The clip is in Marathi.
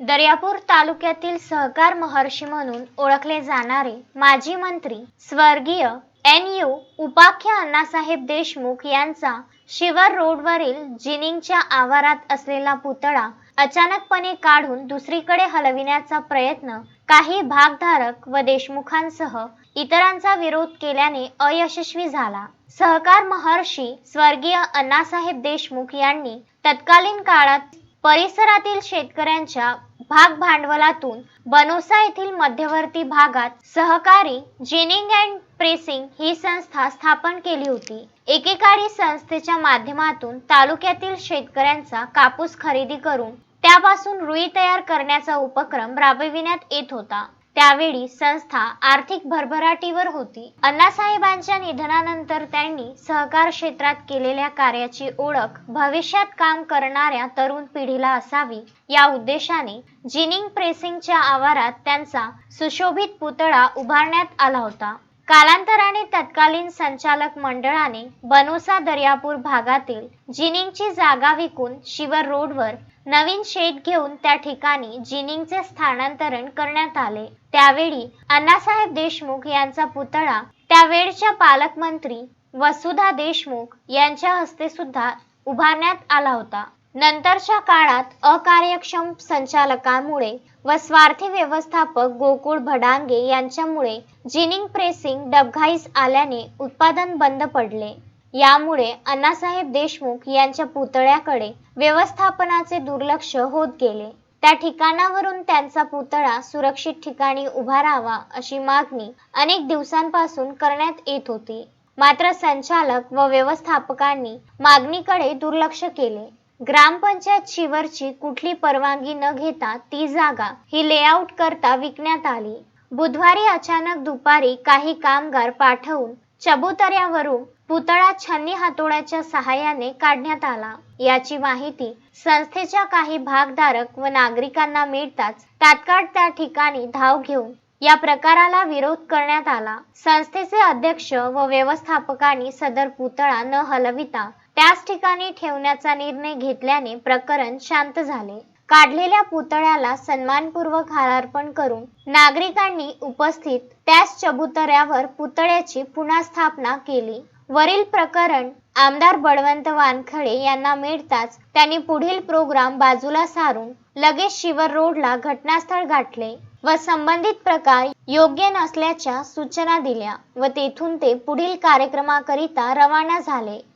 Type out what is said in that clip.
दर्यापूर तालुक्यातील सहकार महर्षी म्हणून ओळखले जाणारे माजी मंत्री स्वर्गीय एन यू उपाख्य अण्णासाहेब देशमुख यांचा शिवर रोडवरील जिनिंगच्या आवारात असलेला पुतळा अचानकपणे काढून दुसरीकडे हलविण्याचा प्रयत्न काही भागधारक व देशमुखांसह इतरांचा विरोध केल्याने अयशस्वी झाला. सहकार महर्षी स्वर्गीय अण्णासाहेब देशमुख यांनी तत्कालीन काळात परिसरातील शेतकऱ्यांच्या भाग भांडवलातून बनोसा येथील मध्यवर्ती भागात सहकारी जिनिंग अँड प्रेसिंग ही संस्था स्थापन केली होती. एकेकाळी संस्थेच्या माध्यमातून तालुक्यातील शेतकऱ्यांचा कापूस खरेदी करून त्यापासून रुई तयार करण्याचा उपक्रम राबविण्यात येत होता. त्यावेळी संस्था आर्थिक भरभराटीवर होती. अण्णासाहेबांच्या निधनानंतर त्यांनी सहकार क्षेत्रात केलेल्या कार्याची ओळख भविष्यात काम करणाऱ्या तरुण पिढीला असावी या उद्देशाने जिनिंग प्रेसिंगच्या आवारात त्यांचा सुशोभित पुतळा उभारण्यात आला होता. कालांतराने तत्कालीन संचालक मंडळाने बनोसा दर्यापूर भागातील जिनिंगची जागा विकून शिवर रोडवर नवीन शेत घेऊन त्या ठिकाणी जिनिंगचे स्थानांतरण करण्यात आले. त्यावेळी अण्णासाहेब देशमुख यांचा पुतळा त्यावेळच्या पालकमंत्री वसुधा देशमुख यांच्या हस्ते सुद्धा उभारण्यात आला होता. नंतरच्या काळात अकार्यक्षम संचालकांमुळे व स्वार्थी व्यवस्थापक गोकुळ भडांगे यांच्यामुळे जिनिंग प्रेसिंग डबघाईस आल्याने उत्पादन बंद पडले. यामुळे अण्णासाहेब देशमुख यांच्या पुतळ्याकडे व्यवस्थापनाचे दुर्लक्ष होत गेले. त्या ठिकाणावरून त्यांचा पुतळा सुरक्षित ठिकाणी उभा राहावा अशी मागणी अनेक दिवसांपासून करण्यात येत होती. मात्र संचालक व व्यवस्थापकांनी मागणीकडे दुर्लक्ष केले. ग्रामपंचायत शिवरची कुठली परवानगी न घेता ती जागा ही लेआउट करता विकण्यात आली. बुधवारी अचानक दुपारी काही कामगार पाठवून चबुतऱ्यावरून पुतळा छन्नी हातोड्याच्या सहाय्याने काढण्यात आला. याची माहिती संस्थेच्या काही भागधारक व नागरिकांना मिळताच तात्काळ त्या ठिकाणी धाव घेऊन या प्रकाराला विरोध करण्यात आला. संस्थेचे अध्यक्ष व व्यवस्थापकांनी सदर पुतळा न हलविता त्याच ठिकाणी ठेवण्याचा निर्णय घेतल्याने प्रकरण शांत झाले. काढलेल्या पुतळ्याला सन्मानपूर्वक हारार्पण करून नागरिकांनी उपस्थित त्याच चबुतऱ्यावर पुतळ्याची पुन्हा स्थापना केली. वरील प्रकरण आमदार बळवंत वानखडे यांना मिळताच त्यांनी पुढील प्रोग्राम बाजूला सारून लगेच शिवर रोडला घटनास्थळ गाठले व संबंधित प्रकार योग्य नसल्याच्या सूचना दिल्या व तेथून ते पुढील कार्यक्रमाकरिता रवाना झाले.